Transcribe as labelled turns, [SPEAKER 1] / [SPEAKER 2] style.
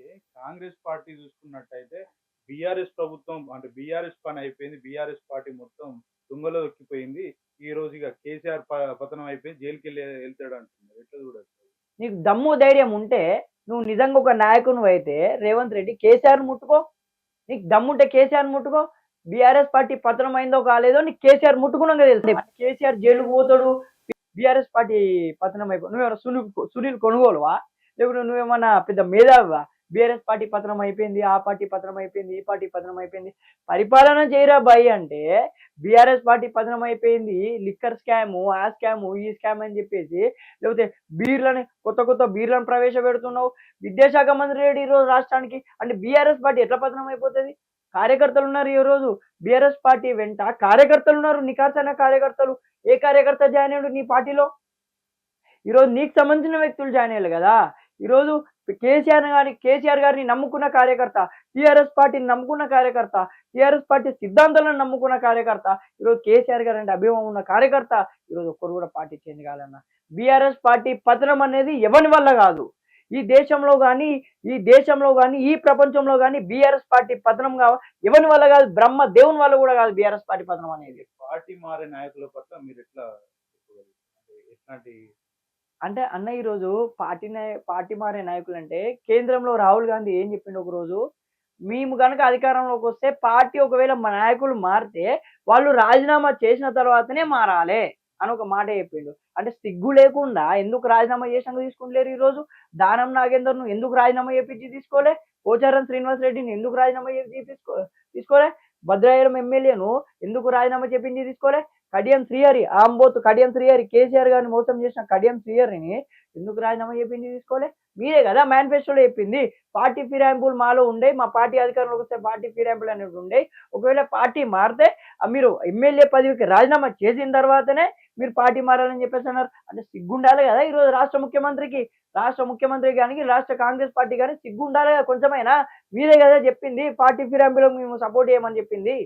[SPEAKER 1] అయితే కాంగ్రెస్ పార్టీ చూసుకున్నట్టయితే బీఆర్ఎస్ ప్రభుత్వం అంటే బీఆర్ఎస్ పని అయిపోయింది. బీఆర్ఎస్ పార్టీ మొత్తం దుంగలో దొక్కిపోయింది. ఈ రోజు ఇక కేసీఆర్ పతనం అయిపోయి జైలుకి వెళ్ళి వెళ్తాడు అంటున్నారు ఎట్లా చూడొచ్చు
[SPEAKER 2] నీకు దమ్ము ధైర్యం ఉంటే నువ్వు నిజంగా ఒక నాయకును అయితే రేవంత్ రెడ్డి కేసీఆర్ ముట్టుకో. నీకు దమ్ముంటే కేసీఆర్ ముట్టుకో. బీఆర్ఎస్ పార్టీ పతనం అయిందో కాలేదో నీకు కేసీఆర్ ముట్టుకున్నాక తెలుసు కేసీఆర్ జైలుకు పోతాడు. బీఆర్ఎస్ పార్టీ పతనం అయిపో నువ్వేమన్నా సునీల్ సునీల్ కొనుగోలువా? లేకుంటే నువ్వేమన్నా పెద్ద మేధావివా? బీఆర్ఎస్ పార్టీ పతనం అయిపోయింది ఆ పార్టీ పతనం అయిపోయింది ఈ పార్టీ పతనం అయిపోయింది. పరిపాలన చేయరా బాయ్ అంటే బీఆర్ఎస్ పార్టీ పతనం అయిపోయింది లిక్కర్ స్కామ్ ఆ స్కామ్ ఈ స్కామ్ అని చెప్పేసి లేకపోతే బీర్లని కొత్త కొత్త బీర్లను ప్రవేశపెడుతున్నావు. విద్యాశాఖ మంత్రి రెడ్డి ఈ రోజు రాష్ట్రానికి. అంటే బీఆర్ఎస్ పార్టీ ఎట్లా పతనం అయిపోతుంది? కార్యకర్తలు ఉన్నారు ఈ రోజు బీఆర్ఎస్ పార్టీ వెంట కార్యకర్తలు ఉన్నారు నికార్సైన కార్యకర్తలు. ఏ కార్యకర్త జాయిన్ అయ్యాడు నీ పార్టీలో? ఈరోజు నీకు సంబంధించిన వ్యక్తులు జాయిన్ అయ్యారు కదా. ఈరోజు కేసీఆర్ గారి కేసీఆర్ గారిని నమ్ముకున్న కార్యకర్త టీఆర్ఎస్ పార్టీని నమ్ముకున్న కార్యకర్త టీఆర్ఎస్ పార్టీ సిద్ధాంతాలను నమ్ముకున్న కార్యకర్త ఈరోజు కేసీఆర్ గారు అంటే అభిమానం ఉన్న కార్యకర్త ఈరోజు ఒక్కరు కూడా పార్టీ చేంజ్ కావాలన్న బీఆర్ఎస్ పార్టీ పతనం అనేది ఎవరి వల్ల కాదు? ఈ దేశంలో కానీ ఈ దేశంలో కానీ ఈ ప్రపంచంలో కానీ బీఆర్ఎస్ పార్టీ పతనం కావ ఎవరి వల్ల కాదు? బ్రహ్మ దేవుని వల్ల కూడా కాదు బీఆర్ఎస్ పార్టీ పతనం అనేది.
[SPEAKER 1] పార్టీ మారే నాయకుల పట్ల మీరు ఎట్లా ఎట్లాంటి
[SPEAKER 2] అంటే అన్న ఈరోజు పార్టీ నాయ- పార్టీ మారే నాయకులు అంటే కేంద్రంలో రాహుల్ గాంధీ ఏం చెప్పిండు ఒక రోజు? మేము కనుక అధికారంలోకి వస్తే పార్టీ ఒకవేళ మా నాయకులు మారితే వాళ్ళు రాజీనామా చేసిన తర్వాతనే మారాలే అని ఒక మాట చెప్పిండు. అంటే సిగ్గు లేకుండా ఎందుకు రాజీనామా చేసినాక తీసుకుంటలేరు ఈ రోజు? దానం నాగేందర్ను ఎందుకు రాజీనామా చేపించి తీసుకోలే? పోచారం శ్రీనివాస్ రెడ్డిని ఎందుకు రాజీనామా చేపించి తీసుకో తీసుకోలే? భద్రాయరం ఎమ్మెల్యేను ఎందుకు రాజీనామా చేపించి తీసుకోలే? కడియం శ్రీహరి ఆంబోతు కడియం శ్రీహరి కేసీఆర్ గారిని మోసం చేసిన కడియం శ్రీహరిని ఎందుకు రాజీనామా చెప్పింది తీసుకోలే? మీరే కదా మేనిఫెస్టోలో చెప్పింది. పార్టీ ఫిరాయింపులు మాలో ఉండే మా పార్టీ అధికారంలోకి వస్తే పార్టీ ఫిరాయింపులు అనేవి ఉండే ఒకవేళ పార్టీ మారితే మీరు ఎమ్మెల్యే పదవికి రాజీనామా చేసిన తర్వాతనే మీరు పార్టీ మారాలని చెప్పేసి అన్నారు. అంటే సిగ్గుండాలి కదా ఈరోజు రాష్ట్ర ముఖ్యమంత్రికి. రాష్ట్ర ముఖ్యమంత్రి కానీ రాష్ట్ర కాంగ్రెస్ పార్టీ కానీ సిగ్గుండాలి కదా కొంచెమైనా. మీరే కదా చెప్పింది పార్టీ ఫిరాయింపులకు మేము సపోర్ట్ చేయమని చెప్పింది.